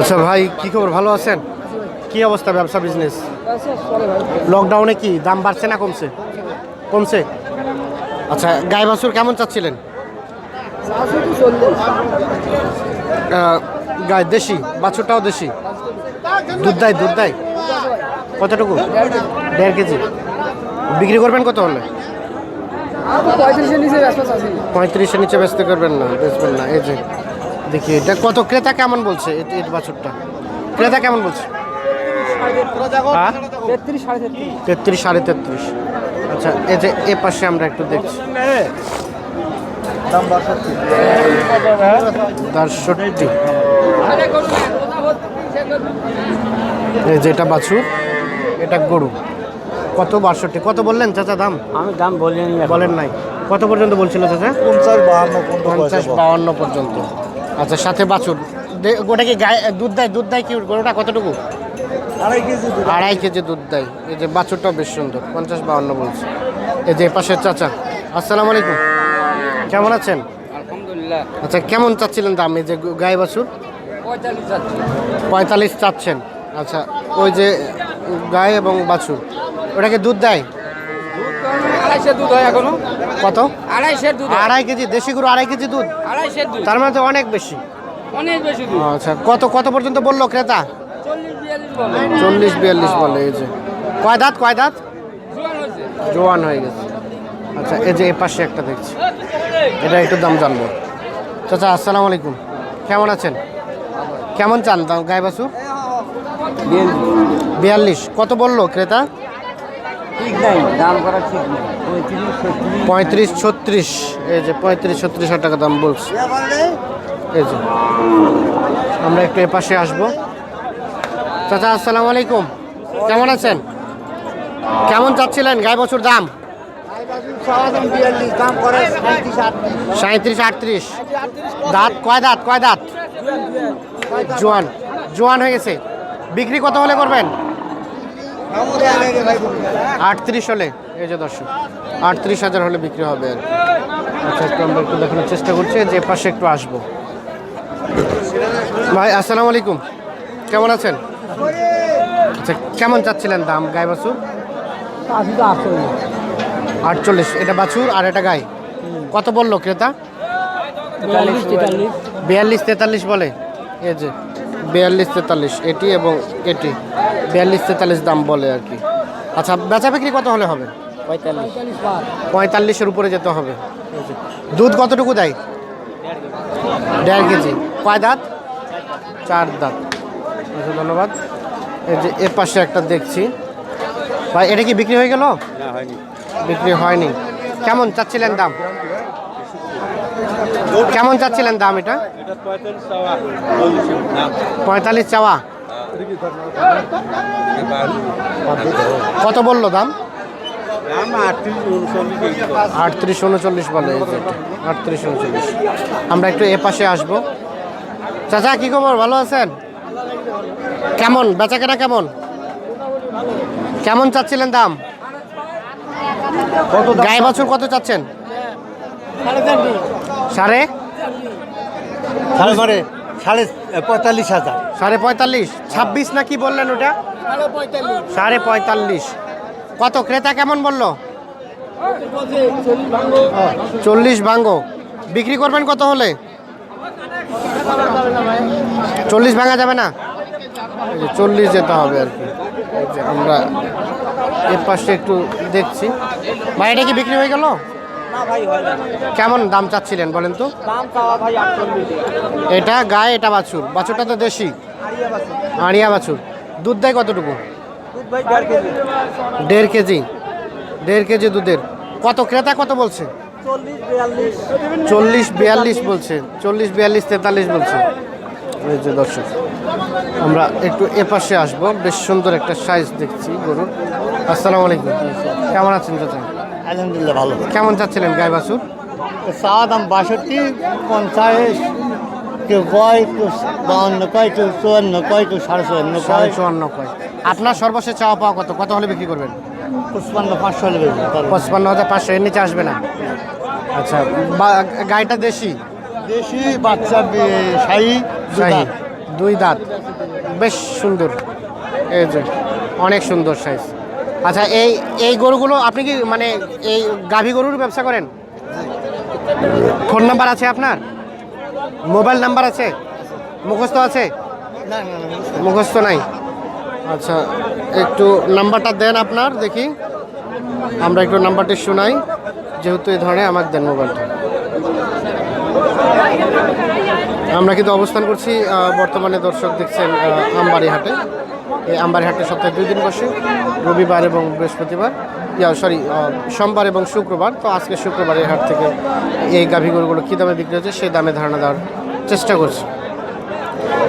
আচ্ছা ভাই কি খবর? ভালো আছেন? কি অবস্থা ব্যবসা বিজনেস লকডাউনে কি? দাম বাড়ছে না কমছে? কমছে? আচ্ছা গাই বাছুর কেমন চাচ্ছিলেন? গাই দেশি বাছুরটাও দেশি? দুধ দেয় দুধ দেয়? কতটুকু? দেড় কেজি। বিক্রি করবেন কত হলে? পঁয়ত্রিশের নিচে ব্যস্ত করবেন না বেচবেন না এই যে। দেখি এটা কত? ক্রেতা কেমন বলছে এই বাছুরটা? ক্রেতা কেমন বলছে? হ্যাঁ? তেত্রিশ সাড়ে তেত্রিশ। তেত্রিশ সাড়ে তেত্রিশ আচ্ছা এই যে এ পাশে আমরা একটু দেখছি। বাষট্টি এই যে এটা বাছুর এটা গরু। কত বাষট্টি? কত বললেন চাচা দাম? আমি দাম বলিনি বলেন নাই। কত পর্যন্ত বলছিল চাচা? পঞ্চাশ বাহান্ন পঞ্চাশ বাউন্ন পর্যন্ত। আচ্ছা সাথে বাছুর। দে- ওটা কি গায়ে দুধ দেয় দুধ দেয় কি গরুটা? কতটুকু? আড়াই কেজি দুধ আড়াই কেজি দুধ দেয়। এই যে বাছুরটাও বেশ সুন্দর পঞ্চাশ বাউন্ন বলছে। এই যে পাশের চাচা আসসালামু আলাইকুম। কেমন আছেন? আলহামদুলিল্লাহ। আচ্ছা কেমন চাচ্ছিলেন দাম? এই যে গায়ে বাছুর? পঁয়তাল্লিশ চাচ্ছেন। আচ্ছা ওই যে গায়ে এবং বাছুর ওটাকে দুধ দেয়? আড়াইশের দুধ হয় এখনও। কত? আড়াইশের দুধ আড়াই কেজি দেশি গরু আড়াই কেজি দুধ? আড়াইশের দুধ। তার মানে তো অনেক বেশি। অনেক বেশি দুধ। আচ্ছা কত কত পর্যন্ত বলল ক্রেতা? চল্লিশ বিয়াল্লিশ বলে। এই যে। কয় দাঁত কয় দাঁত? জোয়ান হয়ে গেছে। আচ্ছা এই যে এ পাশে একটা দেখছি। এটা একটু দাম জানব। চাচা আসসালামু আলাইকুম। কেমন আছেন? কেমন চান দাম গায়ে বাছুর? বিয়াল্লিশ। কত বলল ক্রেতা ঠিক নাই দাম করা ঠিক নেই পঁয়ত্রিশ, ছত্রিশ। এই যে পঁয়ত্রিশ, ছত্রিশ হাজার টাকা দাম বলছে। এই যে, আমরা একটু এ পাশে আসব। চাচা, আসসালামু আলাইকুম। কেমন আছেন? কেমন চাচ্ছিলেন? গায়ে বছর দাম? সাঁত্রিশ আটত্রিশ। দাঁত, কয় দাঁত কয় দাঁত? জোয়ান। জোয়ান হয়ে গেছে। বিক্রি কত হলে করবেন? আটত্রিশ হলে এই যে দর্শক আটত্রিশ হাজার হলে বিক্রি হবে। আর আচ্ছা একটু আমরা একটু দেখানোর চেষ্টা করছি যে পাশে একটু আসব। ভাই আসসালামু আলাইকুম। কেমন আছেন? আচ্ছা কেমন চাচ্ছিলেন দাম? গায়ে বাছুর? আটচল্লিশ। এটা বাছুর আর এটা গাই কত বলল ক্রেতা? বিয়াল্লিশ তেতাল্লিশ বলে। এই যে বিয়াল্লিশ তেতাল্লিশ এটি এবং এটি। বিয়াল্লিশ তেতাল্লিশ দাম বলে আর কি। আচ্ছা বেচা বিক্রি কত হলে হবে? পঁয়তাল্লিশ। পঁয়তাল্লিশ পঁয়তাল্লিশের উপরে যেতে হবে। দুধ কতটুকু দেয়? দেড় কেজি। কয় দাঁত? চার দাঁত। আচ্ছা ধন্যবাদ। এই যে এর পাশে একটা দেখছি। ভাই এটা কি বিক্রি হয়ে গেল? বিক্রি হয়নি। কেমন চাচ্ছিলেন দাম? কেমন চাচ্ছিলেন দাম এটা? পঁয়তাল্লিশ চাওয়া। কত বলল দাম? আটত্রিশ উনচল্লিশ বলে। আটত্রিশ উনচল্লিশ। আমরা একটু এ পাশে আসব। চাচা কি খবর? ভালো আছেন? কেমন? বেচাকেনা কেমন? কেমন চাচ্ছিলেন দাম? কত গায়ে বছর কত চাচ্ছেন? সাড়ে? সাড়ে সাড়ে পঁয়তাল্লিশ হাজার। সাড়ে পঁয়তাল্লিশ। ছাব্বিশ না কি বললেন ওটা? সাড়ে পঁয়তাল্লিশ। কত? ক্রেতা কেমন বলল? চল্লিশ ভাঙ্গো। বিক্রি করবেন কত হলে? চল্লিশ ভাঙা যাবে না? চল্লিশ যেতে হবে আর কি। আমরা এর পাশে একটু দেখছি। ভাই এটা কি বিক্রি হয়ে গেল? কেমন দাম চাচ্ছিলেন বলেন তো? এটা গায়ে এটা বাছুর। বাছুরটা তো দেশি। আড়িয়া বাছুর। দুধ দেয় কতটুকু? দেড় কেজি। দেড় কেজি। দুধের। কত ক্রেতা কত বলছে? চল্লিশ বিয়াল্লিশ। বলছে। চল্লিশ বিয়াল্লিশ তেতাল্লিশ বলছে। এই যে দর্শক আমরা একটু এ পাশে আসব। বেশ সুন্দর একটা সাইজ দেখছি গরুর। আসসালামু আলাইকুম। কেমন আছেন চাচা? আলহামদুলিল্লাহ ভালো কেমন চাচ্ছিলেন গায়ে বাছুর চাওয়া দাম বাষট্টি পঞ্চাশ কেউ কয় কেউ বাউন্ন কয় কেউ চুয়ান্ন কয় কেউ সাড়ে চুয়ান্ন কয়। চুয়ান্ন কয়। আপনার সর্বশেষ চাওয়া পাওয়া কত? কত হলে বিক্রি করবেন? পঁচপান্ন পাঁচশো হলে বেশি পঁচপান্ন হাজার পাঁচশো এর নিচে আসবে না? আচ্ছা গাড়িটা দেশি? দেশি বাচ্চা শাহী শাহি দুই দাঁত। বেশ সুন্দর। এই যে অনেক সুন্দর সাইজ আচ্ছা এই এই গরুগুলো আপনি কি মানে এই গাভী গরুর ব্যবসা করেন? ফোন নাম্বার আছে আপনার? মোবাইল নাম্বার আছে? মুখস্থ আছে? মুখস্থ নাই। আচ্ছা একটু নাম্বারটা দেন আপনার, দেখি। আমরা একটু নাম্বারটি শোনাই। যেহেতু এই ধরনের, আমাকে দেন মোবাইলটা। আমরা কিন্তু অবস্থান করছি বর্তমানে দর্শক দেখছেন আমবাড়ি হাটে এই আমবাড়ি হাটে সপ্তাহে দুই দিন বসে, রবিবার এবং বৃহস্পতিবার। ইয়া সরি সোমবার এবং শুক্রবার। তো আজকে শুক্রবার এই হাট থেকে এই গাভী গরুগুলো কী দামে বিক্রি হচ্ছে সেই দামে ধারণা দেওয়ার চেষ্টা করছি।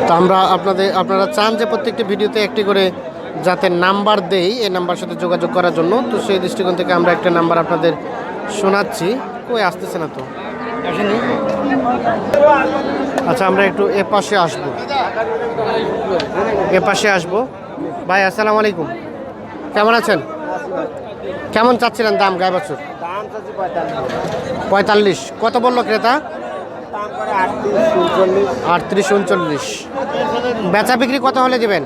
তো আমরা আপনাদের, আপনারা চান যে প্রত্যেকটি ভিডিওতে একটি করে যাতে নাম্বার দেই, এই নাম্বার সাথে যোগাযোগ করার জন্য। তো সেই দৃষ্টিকোণ থেকে আমরা একটা নাম্বার আপনাদের শোনাচ্ছি। কই আসতেছে না তো? আচ্ছা আমরা একটু এ পাশে আসব। এ পাশে আসব। ভাই, আসসালামু আলাইকুম। কেমন আছেন? কেমন চাচ্ছিলেন দাম গায়ে বছর? পঁয়তাল্লিশ। কত বলল ক্রেতা? আটত্রিশ উনচল্লিশ। বেচা বিক্রি কত হলে দিবেন?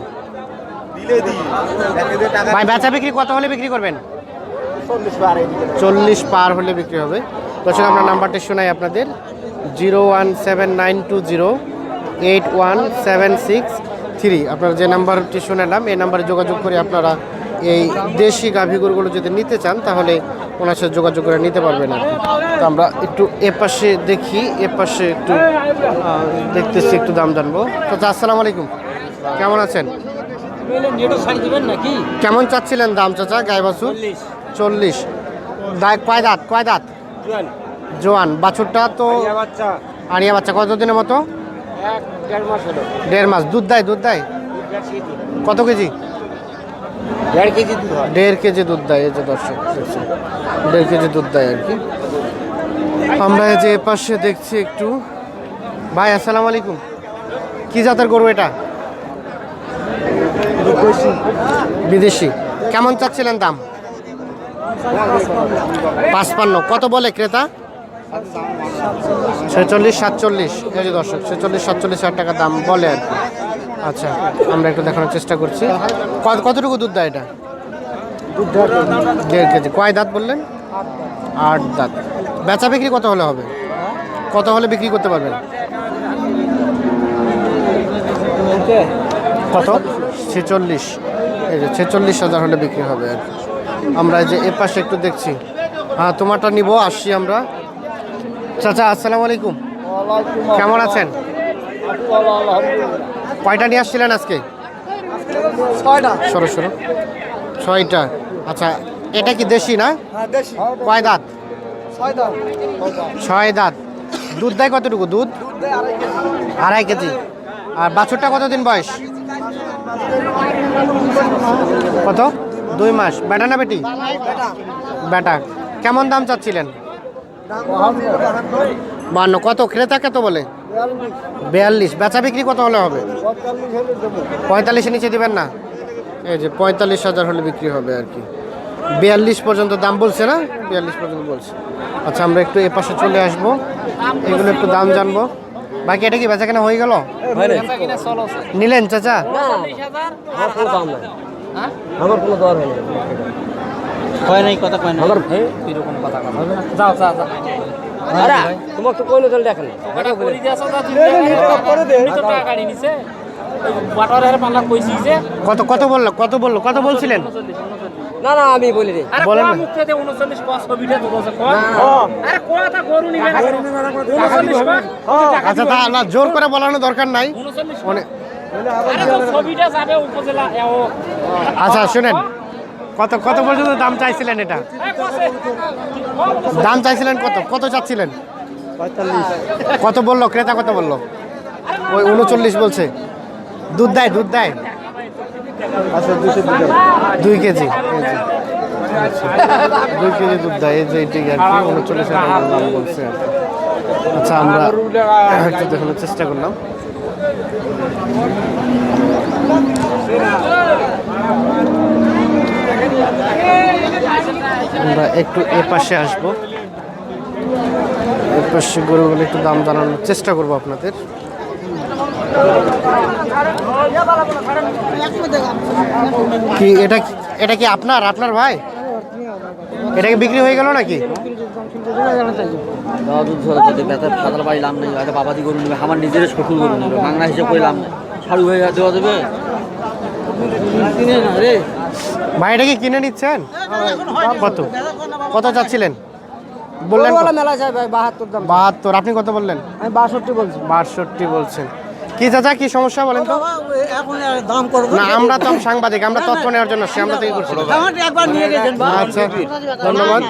ভাই, বেচা বিক্রি কত হলে বিক্রি করবেন? চল্লিশ চল্লিশ পার হলে বিক্রি হবে। দর্শক, আমরা নাম্বারটি শোনাই আপনাদের। Zero one seven nine two zero, eight one seven six three. আপনারা যে নাম্বারটি শোনালাম এই নাম্বারে যোগাযোগ করে আপনারা এই দেশি গাভী গরুগুলো যদি নিতে চান তাহলে ওনার সাথে যোগাযোগ করে নিতে পারবেন আর তো আমরা একটু এ পাশে দেখি এ পাশে একটু দেখতেছি একটু দাম জানব। তো চাচা, আসসালামু আলাইকুম। কেমন আছেন? কেমন চাচ্ছিলেন দাম চাচা গায়ে বাছুর? চল্লিশ। কয় দাঁত? কয় দাঁত? জোয়ান। বাছুরটা তো আড়িয়া বাচ্চা। কত দিনের মতো? দেড় মাস দুধ দেয় দুধ দেয়? কত কেজি? দেড় কেজি দুধ দেড় কেজি দুধ দেয় এই যে দর্শক দেড় কেজি দুধ দেয় আর কি। আমরা এই যে পাশে দেখছি একটু। ভাই আসসালামু আলাইকুম। কি জাতের গরু এটা? বিদেশি। কেমন চাচ্ছিলেন দাম? পাঁচপান্ন। কত বলে ক্রেতা? ছেচল্লিশ, সাতচল্লিশ। এই যে দর্শক, ছেচল্লিশ, সাতচল্লিশ হাজার টাকা দাম বলে আর কি। আচ্ছা আমরা একটু দেখানোর চেষ্টা করছি। কত- কতটুকু দুধ দেয় এটা? দেড় কেজি। কয় দাঁত বললেন? আট দাঁত। বেচা বিক্রি কত হলে হবে? কত হলে বিক্রি করতে পারবেন? কত? ছেচল্লিশ। এই যে ছেচল্লিশ হাজার হলে বিক্রি হবে আর। আমরা এই যে এ পাশে একটু দেখছি। হ্যাঁ তোমারটা নিব, আসছি আমরা। চাচা আসসালামু আলাইকুম। কেমন আছেন? কয়টা নিয়ে আসছিলেন আজকে? সরো সরো ছয়টা। আচ্ছা এটা কি দেশি না? হ্যাঁ কয় দাঁত? ছয় দাঁত। দুধ দেয় কতটুকু দুধ? আড়াই কেজি। আর বাছুরটা কতদিন বয়স? কত? দুই মাস। বেটা না বেটি? বেটা কেমন দাম চাচ্ছিলেন? বান্ন কত? ক্রেতা কত বলে? বিয়াল্লিশ। বেচা বিক্রি কত হলে হবে? পঁয়তাল্লিশের নিচে দিবেন না? এই যে পঁয়তাল্লিশ হাজার হলে বিক্রি হবে আর কি। বিয়াল্লিশ পর্যন্ত দাম বলছে না? বিয়াল্লিশ পর্যন্ত বলছে। আচ্ছা আমরা একটু এ পাশে চলে আসব। এগুলো একটু দাম জানব। বাকি এটা কি বেচা কেনা হয়ে গেল? নিলেন চাচা? আমার কোনো দর হয় না কয় নাই কথা কয় না এরকম কথা কথা যাও যাও যাও আরে তোমাকে তো কোনো চল দেখেন এটা করে দিয়েছ যা তুমি তো টাকা নিছে বাটারের পাল্লা কইছি যে কত কত বলল কত বলল কত বলছিলেন না না আমি বলি রে বলেন না। মুখতে দে 39 কোয়া ছবিটা তো বসে কোয়া আরে কোয়া গরু নিবে না 39 আচ্ছা তা না জোর করে বলানো দরকার নাই 39 অনেক আরে তো ছবিটা যাবে উপজেলা আচ্ছা শুনেন কত কত পর্যন্ত দাম চাইছিলেন এটা? দাম চাইছিলেন কত? কত চাচ্ছিলেন? কত বলল? ক্রেতা কত বলল? ওই উনচল্লিশ বলছে। দুধ দেয় দুধ দেয়? আচ্ছা দুই কেজি। দুই কেজি দুধ দেয়, এই যে এটি আর কি, উনচল্লিশ দাম বলছে আচ্ছা আমরা একটু দেখানোর চেষ্টা করলাম। আমরা একটু এ পাশে আসব এর পাশে গরুগুলো একটু দাম জানানোর চেষ্টা করব আপনাদের কি এটা এটা কি আপনার আপনার ভাই এটা কি বিক্রি হয়ে গেল নাকি দাদা দুধ লাভ নেই হয়তো আমার নিজের করে সারু হয়ে দেবে রে ভাই এটা কি কিনে নিচ্ছেন? কত? কত চাচ্ছিলেন? বললেন? মেলা যায় ভাই বাহাত্তর দাম। বাহাত্তর। আপনি কত বললেন? আমি বাষট্টি বলছি। বাষট্টি বলছেন। কি চাচা কি সমস্যা বলেন তো? এখন দাম করব না আমরা তো সাংবাদিক আমরা তথ্য নেওয়ার জন্য আমরা তো এই করছি। একবার নিয়ে গেছেন আচ্ছা ধন্যবাদ।